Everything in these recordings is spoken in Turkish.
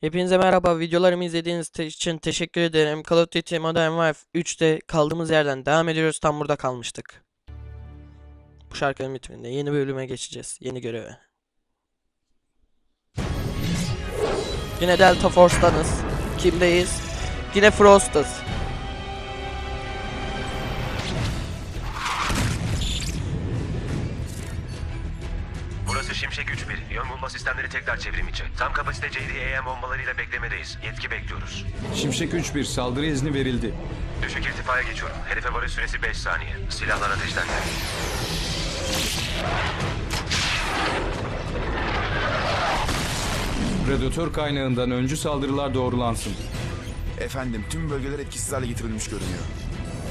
Hepinize merhaba. Videolarımı izlediğiniz te- için teşekkür ederim. Call of Duty Modern Warfare 3'te kaldığımız yerden devam ediyoruz. Tam burada kalmıştık. Bu şarkının bitiminde yeni bölüme geçeceğiz. Yeni göreve. Yine Delta Force'tanız. Kimdeyiz? Yine Frost'ız. Burası Şimşek 3-1. Yön bulma sistemleri tekrar çevrim içi. Tam kapasite JDAM bombalarıyla beklemedeyiz. Yetki bekliyoruz. Şimşek 3-1 saldırı izni verildi. Düşük irtifaya geçiyorum. Hedefe varış süresi 5 saniye. Silahlar ateşlendi. Predatör kaynağından öncü saldırılar doğrulansın. Efendim tüm bölgeler etkisiz hale getirilmiş görünüyor.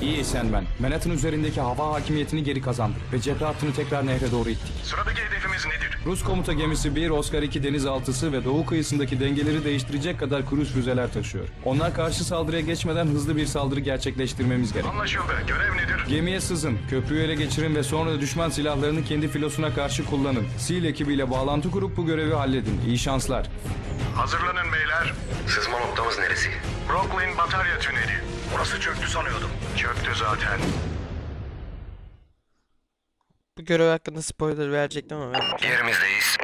İyi sen ben. Manhattan üzerindeki hava hakimiyetini geri kazandık ve cephe hattını tekrar nehre doğru ittik. Sıradaki hedefimiz nedir? Rus komuta gemisi 1, Oscar 2 denizaltısı ve doğu kıyısındaki dengeleri değiştirecek kadar kruz füzeler taşıyor. Onlar karşı saldırıya geçmeden hızlı bir saldırı gerçekleştirmemiz gerek. Anlaşıldı. Görev nedir? Gemiye sızın, köprüyü ele geçirin ve sonra düşman silahlarını kendi filosuna karşı kullanın. SEAL ekibiyle bağlantı kurup bu görevi halledin. İyi şanslar. Hazırlanın beyler. Sızma noktamız neresi? Brooklyn Batarya Tüneli. Orası çöktü sanıyordum. Çöktü zaten. Bu görev hakkında spoiler verecektim ama Yerimizdeyiz.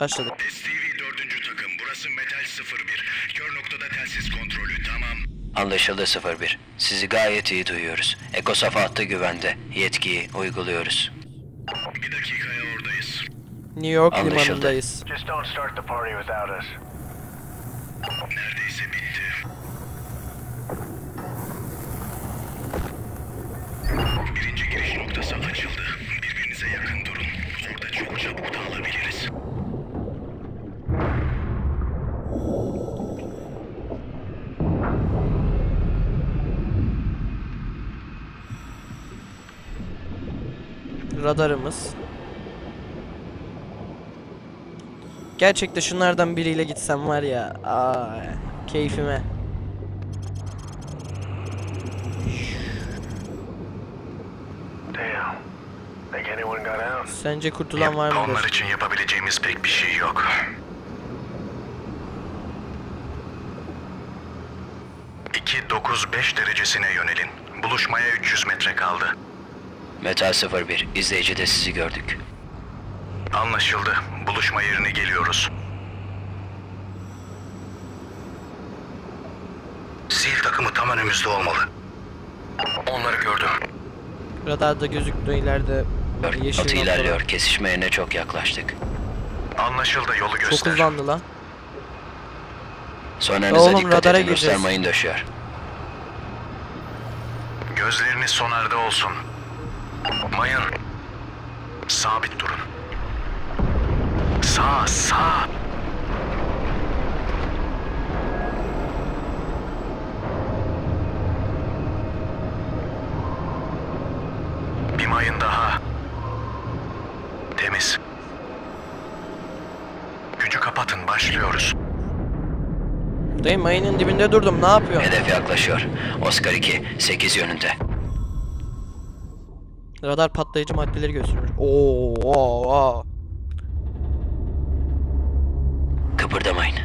başladık. STV 4. takım burası Metal 01. Kör noktada telsiz kontrolü tamam. Anlaşıldı 01. Sizi gayet iyi duyuyoruz. Ekosafa hattı güvende. Yetkiyi uyguluyoruz. Bir dakikaya oradayız. New York Anlaşıldı. limanındayız. Just don't start the party without us. Radarımız. Gerçekte şunlardan biriyle gitsem var ya. Aa, keyfime. Sence kurtulan var Onlar mıdır? için yapabileceğimiz pek bir şey yok. İki dokuz beş derecesine yönelin. Buluşmaya 300 metre kaldı. Metal 01. İzleyici de sizi gördük. Anlaşıldı. Buluşma yerine geliyoruz. Sil takımı tam önümüzde olmalı. Onları gördüm. Radarda gözüktü ileride yeşil Atı noktalar. ilerliyor. Kesişme yerine çok yaklaştık. Anlaşıldı yolu Çok göster. hızlandı lan. Sonranıza Oğlum, dikkat radara edin. Ruslar gireceğiz. mayın döşüyor. Gözleriniz sonarda olsun. Mayın. Sabit durun. Sağ, sağ. Bir mayın daha. Temiz. Gücü kapatın, başlıyoruz. Dayı mayının dibinde durdum. Ne yapıyorsun? Hedef yaklaşıyor. Oscar 2. 8 yönünde. Radar patlayıcı maddeleri gösteriyor. Oo, oo, oo. Kıpırdamayın.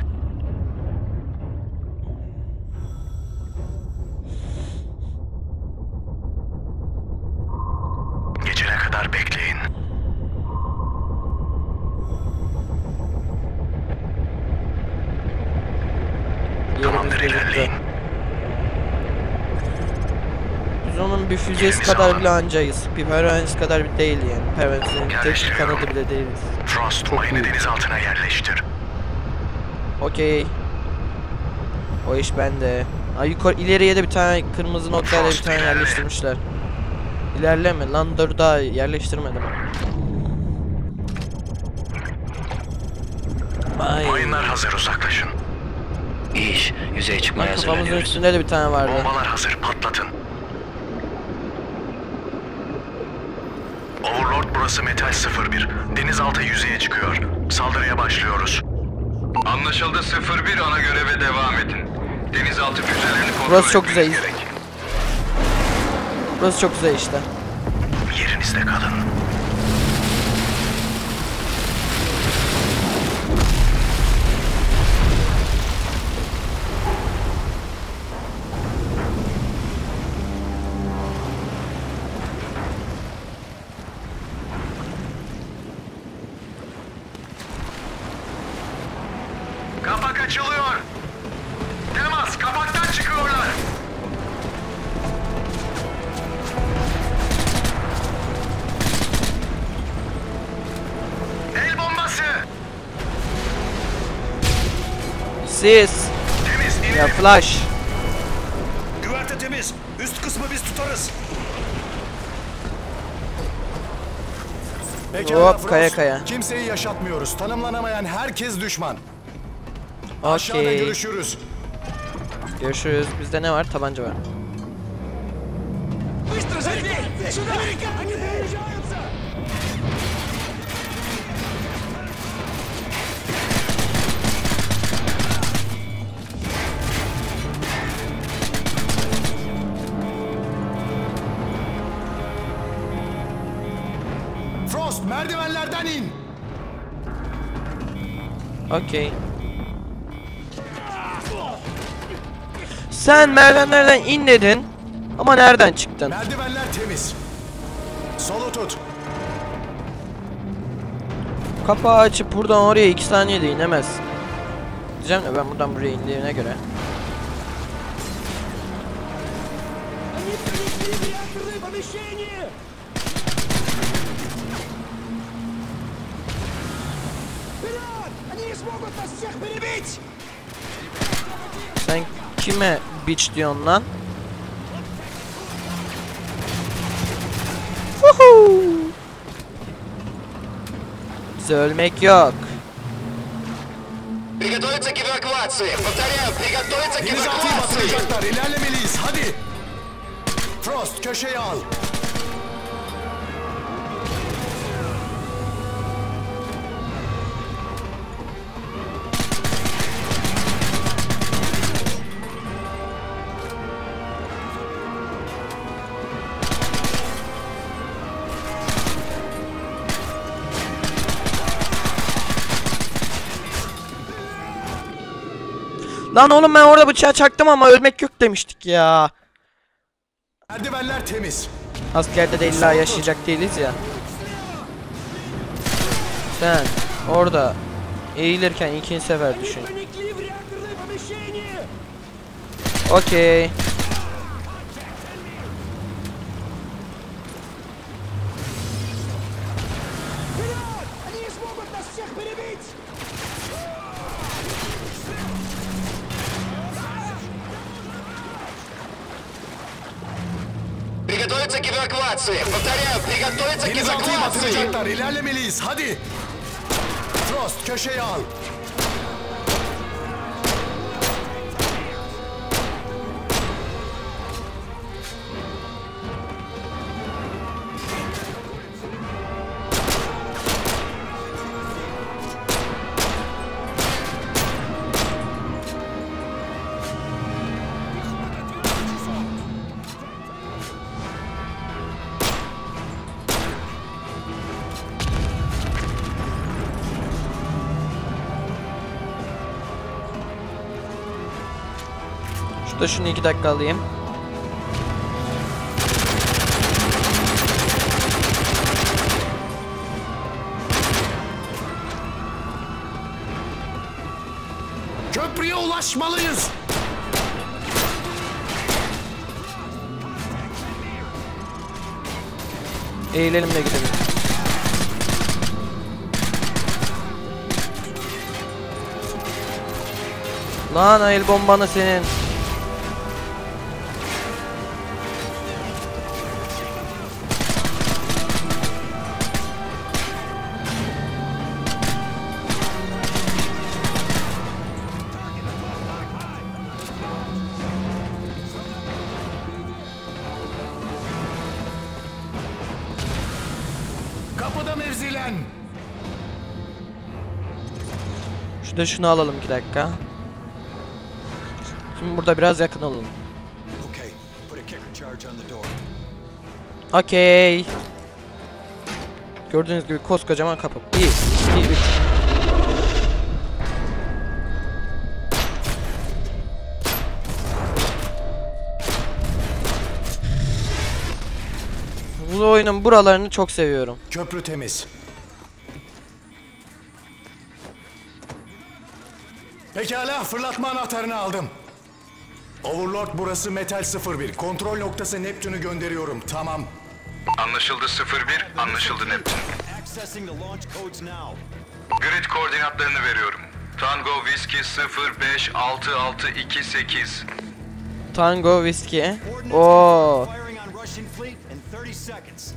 Gecene kadar bekleyin. Tamamdır, ilerleyin. Biz onun bir füzesi kadar bile ancayız. Bir pervanes kadar bir değil yani. Pervanesin tek bir kanadı bile değiliz. Frost mayını deniz altına yerleştir. Okey. O iş bende. Ay yukarı ileriye de bir tane kırmızı noktayla bir tane yerleştirmişler. İlerleme lan dur daha yerleştirmedim. Ay. Mayınlar hazır uzaklaşın. İyi iş. Yüzeye çıkmaya kafamızın hazırlanıyoruz. üstünde de bir tane vardı. Bombalar hazır patlatın. Overlord burası Metal 01. Denizaltı yüzeye çıkıyor. Saldırıya başlıyoruz. Anlaşıldı 01 ana göreve devam edin. Denizaltı füzelerini kontrol Burası çok güzel. gerek. Burası çok güzel işte. Yerinizde kalın. Siz. Temiz. Ya Flash. Güverte temiz. Üst kısmı biz tutarız. Pekala Hop, Frost. kaya kaya. Kimseyi yaşatmıyoruz. Tanımlanamayan herkes düşman. Aşağıda Okey. görüşürüz. Görüşürüz. Bizde ne var? Tabanca var. Frost merdivenlerden in. Okey. Sen merdivenlerden in dedin. Ama nereden çıktın? Merdivenler temiz. Solu tut. Kapağı açıp buradan oraya 2 saniyede inemezsin. Diyeceğim de ben buradan buraya indiğine göre. Они принесли в реакторное помещение! Sen kime bitch diyorsun lan? Woohoo! Bize ölmek yok. Приготовиться к эвакуации. Повторяю, приготовиться к Denizaltıyı batıracaklar. İlerlemeliyiz. Hadi. Frost köşeye al. Lan oğlum ben orada bıçağı çaktım ama ölmek yok demiştik ya. Merdivenler temiz. Askerde de illa yaşayacak değiliz ya. Sen orada eğilirken ikinci sefer düşün. Проникли в реакторное помещение! Okey. Вперед! Они не смогут нас всех перебить! Приготовиться к эвакуации. Повторяю, приготовиться к Denizaltıyı эвакуации. batıracaklar. İlerlemeliyiz. Hadi. Frost köşeye al. Şurada şunu iki dakika alayım. Köprüye ulaşmalıyız. Eğilelim de gidelim. Lan el bombanı senin. Kapıda mevzilen. Şurada şunu alalım iki dakika. Şimdi burada biraz yakın olalım. Okey. Gördüğünüz gibi koskocaman kapı. 1, 2, 3. Bu oyunun buralarını çok seviyorum. Köprü temiz. Pekala fırlatma anahtarını aldım. Overlord burası Metal 01. Kontrol noktası Neptün'ü gönderiyorum. Tamam. Anlaşıldı 01, anlaşıldı Neptün. Grid koordinatlarını veriyorum. Tango Whiskey 056628. Tango Whiskey. Oo. 30 seconds.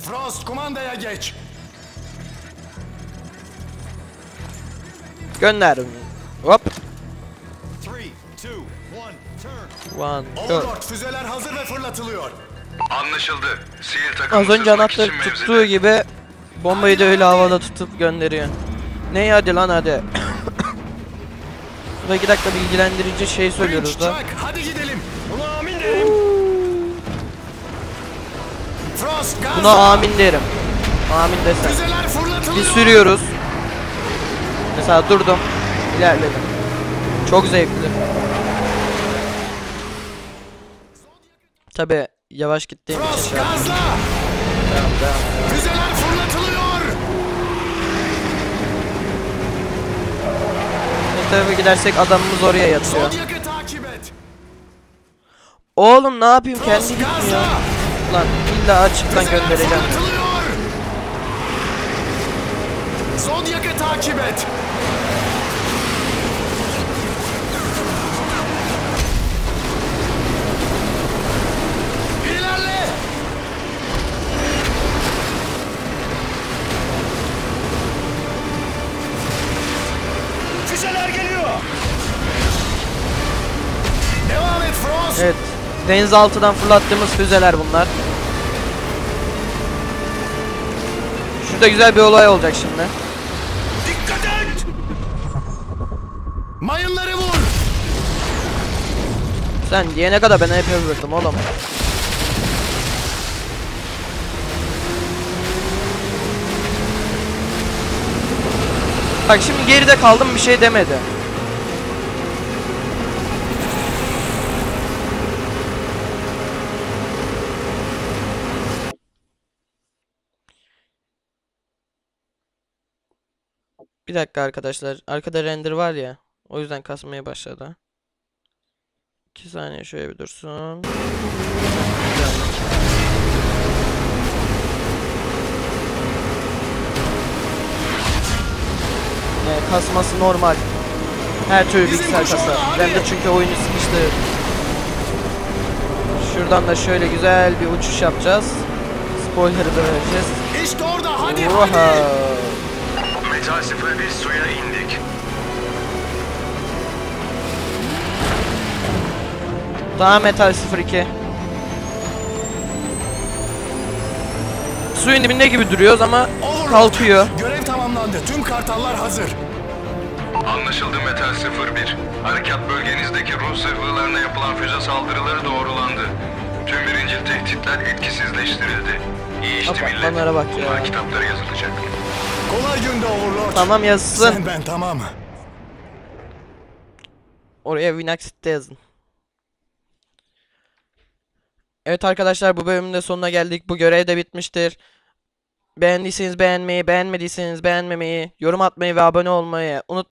Frost kumandaya geç. Gönder. Hop. 3, 2, 1, turn. One, go. Overlord füzeler hazır ve fırlatılıyor. Anlaşıldı. Sihir takımı Az önce anahtarı tuttuğu mevzide. gibi bombayı da öyle havada tutup gönderiyor. Ne hadi lan hadi. Burada iki dakika bilgilendirici şey söylüyoruz da. Hadi gidelim. Buna amin derim. Amin desen. Bir sürüyoruz. Mesela durdum. ilerledim. Çok zevkli. Tabi yavaş gittiğim için Frost şey yaptım. gazla. Devam, devam. Füzeler fırlatılıyor. Bu tarafa gidersek adamımız oraya yatıyor. Oğlum ne yapayım kendi gitmiyor. Lan illa açıktan göndereceğim. Zodyak'ı takip et. Denizaltıdan fırlattığımız füzeler bunlar. Şurada güzel bir olay olacak şimdi. Dikkat et. Mayınları vur. Sen diyene kadar ben hep öldürdüm oğlum. Bak şimdi geride kaldım bir şey demedi. Bir dakika arkadaşlar. Arkada render var ya. O yüzden kasmaya başladı. 2 saniye şöyle bir dursun. Yani kasması normal. Her türlü bilgisayar kasar. de çünkü oyunu sıkıştı. Şuradan da şöyle güzel bir uçuş yapacağız. Spoiler'ı da vereceğiz. İşte orada hadi Oha. hadi. Metal 01 suya indik. Daha Metal 02. Suyun dibinde gibi duruyoruz ama Overlord. kalkıyor. Görev tamamlandı. Tüm kartallar hazır. Anlaşıldı Metal 01. Harekat bölgenizdeki Rus zırhlılarına yapılan füze saldırıları doğrulandı. Tüm birincil tehditler etkisizleştirildi. İyi işti millet. Bak ya. Bunlar kitaplara yazılacak. Kolay günde Overlord. Tamam yazsın. Sen ben tamam. Oraya Winaxit'te yazın. Evet arkadaşlar bu bölümün de sonuna geldik. Bu görev de bitmiştir. Beğendiyseniz beğenmeyi, beğenmediyseniz beğenmemeyi, yorum atmayı ve abone olmayı unutmayın.